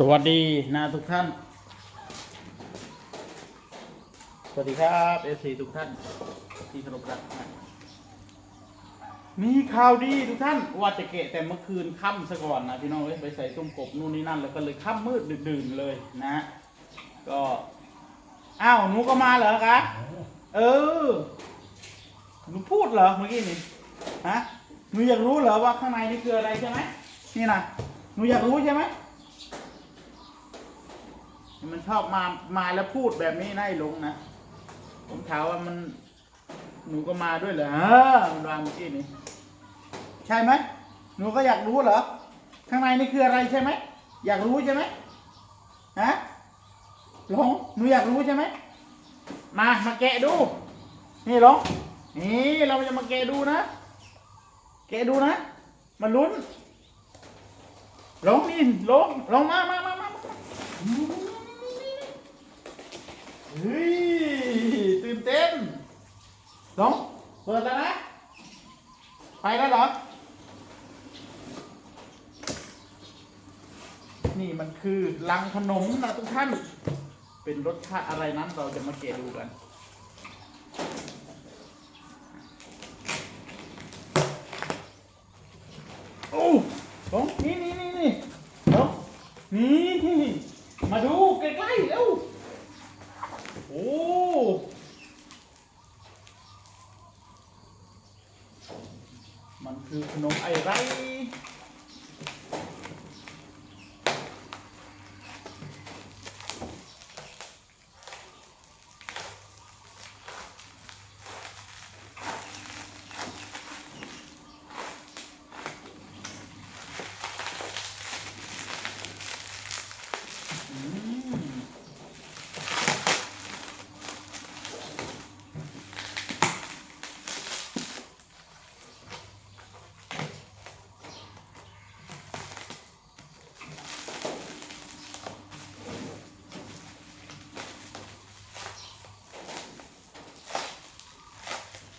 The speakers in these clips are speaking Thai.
สวัสดีนะทุกท่าน สวัสดีครับเอซีทุกท่านที่เคารพรักนะมีข่าวดีทุกท่านว่าจะเกะแต่เมื่อคืนค่ำซะก่อนนะพี่น้องเอ้ยไปใส่ต้มกบนู่นนี่นั่นแล้วก็เลยค่ำมืดดื่นๆเลยนะก็อ้าวหนูก็มาเหรอคะเออหนูพูดเหรอเมื่อกี้นี่ฮะหนูอยากรู้เหรอว่าข้างในนี่คืออะไรใช่ไหมนี่นะหนูอยากรู้ใช่ไหม มันชอบมามาแล้วพูดแบบนี้นะไอ้หลงนะ ผมถามว่ามันหนูก็มาด้วยเหรอเออมันวางเมื่อกี้นี่ใช่ไหมหนูก็อยากรู้เหรอ ข้างในนี่คืออะไรใช่ไหม อยากรู้ใช่ไหมฮะหลงหนูอยากรู้ใช่ไหม มา มาแกะดู นี่หลงนี่เราจะมาแกะดูนะ แกะดูนะ มาลุ้นหลงนี่หลงหลงมามามามามา เฮ้ยตื่นเต้นลงเปิดแล้วนะ ไปแล้วเหรอ นี่มันคือลังขนมนะทุกท่าน เป็นรสชาติอะไรนั้นเราจะมาเกะดูกัน โอ้ลงนี่นี่นี่นี่ลงนี่มาดูใกล้ๆเร็ว โอ้ มันคือขนมไอไร อ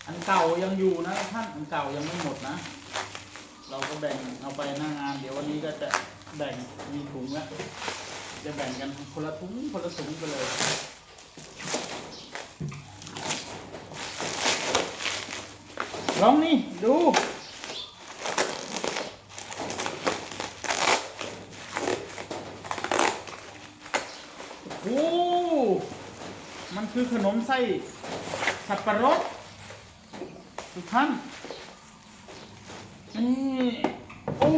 ันเก่ายังอยู่นะท่านอันเก่ายังไม่หมดนะ เราก็แบ่งเอาไปหน้างาน เดี๋ยววันนี้ก็จะแบ่งมีถุงแล้ว จะแบ่งกันคนละถุงคนละถุงไปเลยลองนี่ ดูโอ้มันคือขนมไส้สับปะรดทุกท่านนี่โอ้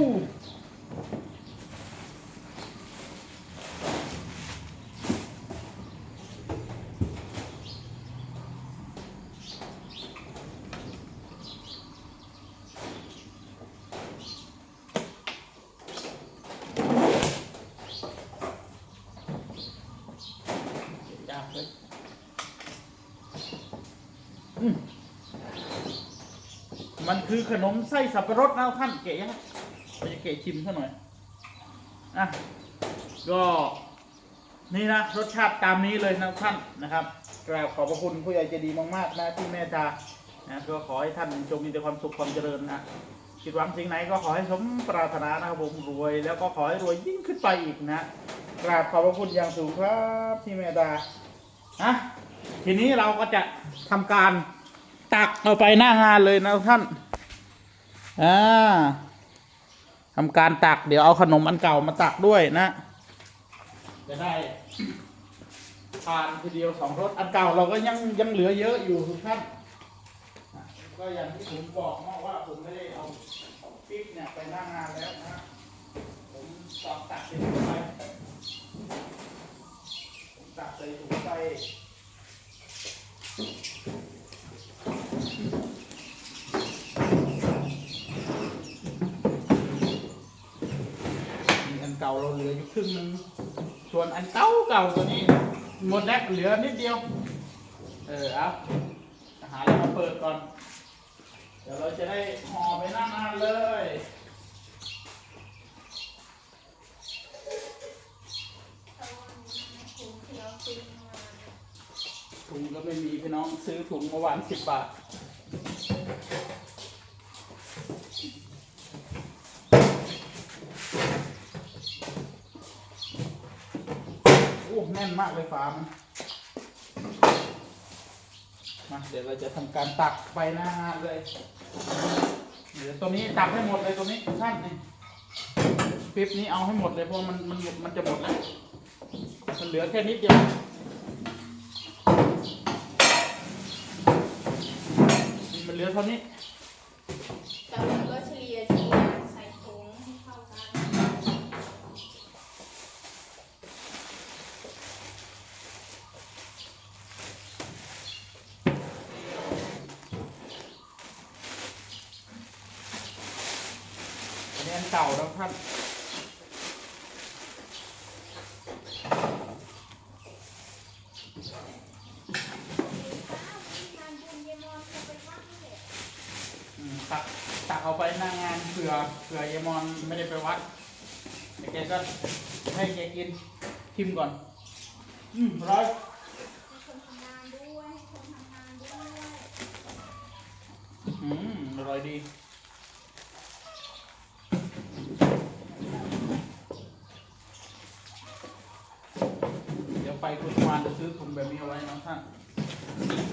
ยากเลยอืม มันคือขนมไส้สับปะรดนะท่านเก๋ยังเราจะเก๋ชิมซะหน่อยอะก็นี่นะรสชาติตามนี้เลยนะท่านนะครับกราบขอบพระคุณผู้ใหญ่ใจดีมากๆนะที่เมตตานะก็ขอให้ท่านจงมีแต่ความสุขความเจริญนะคิดหวังสิ่งไหนก็ขอให้สมปรารถนานะครับผมรวย แล้วก็ขอให้รวยยิ่งขึ้นไปอีกนะกราบขอบพระคุณอย่างสูงครับที่เมตตานะทีนี้เราก็จะทำการ ตักเอาไปหน้างานเลยนะท่านอ่าทำการตักเดี๋ยวเอาขนมอันเก่ามาตักด้วยนะ จะได้ทานทีเดียวสองรสอันเก่าเราก็ยังยังเหลือเยอะอยู่ทุกท่านก็อย่างที่ผมบอกเนาะว่าผมไม่ได้เอาพริกเนี่ยไปหน้างานแล้วนะผมตอกตักใส่ถุงไปตักใส่ถุงไป มีอันเก่าเราเหลืออยู่ครึ่งนึงส่วนอันเก่าเก่าตัวนี้หมดแล้วเหลือนิดเดียว เออเอาหาอะไรมาเปิดก่อน เดี๋ยวเราจะได้ห่อไปหน้างานเลยถุงก็ไม่มีพี่น้องซื้อถุงเมื่อวานสิบบาท อ้แน่นมากเลยฝามันมาเดี๋ยวเราจะทำการตักไปน้างานเลยเดี๋ยวตัวนี้ตักให้หมดเลยตัวนี้ท่านนี่ปิ๊บนี้เอาให้หมดเลยเพราะมันมันมันจะหมดแล้วมันเหลือแค่นิดเดียวมันเหลือเท่านี้ แต่เราก็เฉลี่ยเฉลี่ยใส่ถุงให้เข้ากัน อันนี้อันเก่าแล้วท่านอืมตักตักเอาไปหน้างานเผื่อเผื่อยายมอนไม่ได้ไปวัดแต่แกก็ให้แกกินชิมก่อน อืมร้อยให้คนทำงานด้วยให้คนทำงานด้วยอืมอร่อยดี เดี๋ยวไป คุณวานจะซื้อถุงแบบนี้เอาไว้นะท่าน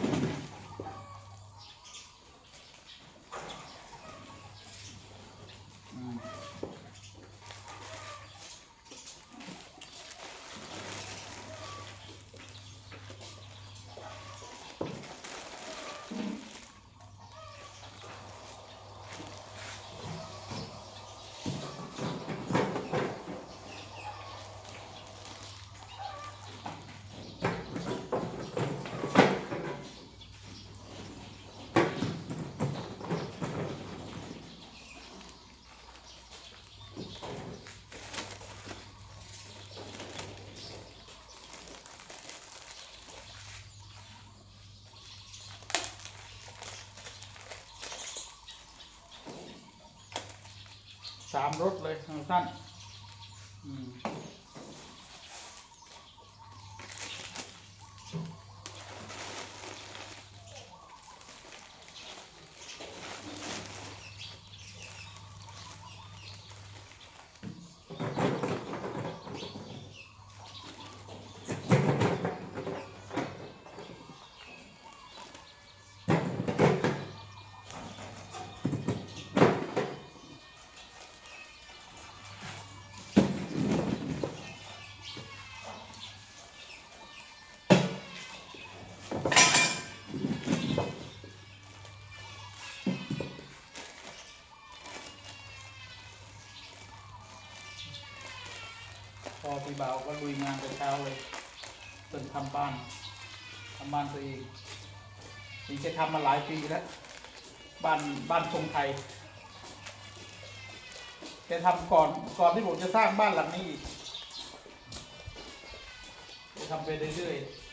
สามรสเลยทางสั้นอืม อพี่บ่าวก็ลุยงานแต่เช้าเลยจนทำบ้านทำบ้านตัวเองนี่จะทำมาหลายปีแล้วบ้านบ้านทรงไทยจะทำก่อนก่อนที่ผมจะสร้างบ้านหลังนี้อีกจะทำไปเรื่อยๆ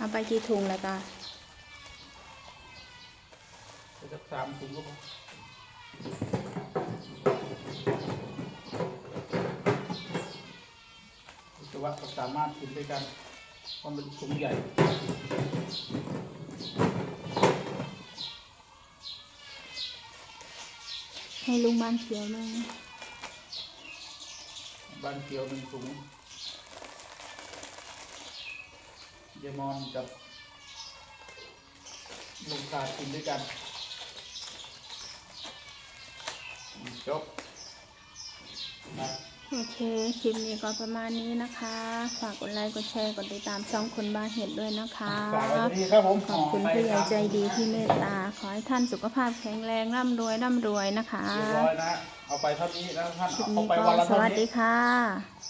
เอาไปกี่ถุงแล้วจ้ะไปสักสามถุงก็พอแต่ว่าก็สามารถกินด้วยกันเพราะมันถุงใหญ่ให้ลุงบ้านเขียวหนึงบ้านเกียวหนึ่งถุง เยายมอนกับลุงตากินด้วยกันจบนะโอเค คลิปนี้ก็ประมาณนี้นะคะ ฝากกดไลค์กดแชร์กดติดตามช่องคนบ้านเห็ดด้วยนะคะฝากไว้ที่นี่ครับผมขอบคุณห่ผู้ใหญ่ไปใจดีที่เมตตา ขอให้ท่านสุขภาพแข็งแรงร่ำรวยร่ำรวยนะคะเรียบร้อยนะ เอาไปเท่านี้แล้วท่านคลิปเอานี้ไปก็วันละสเท่าวัสดีนี้ค่ะ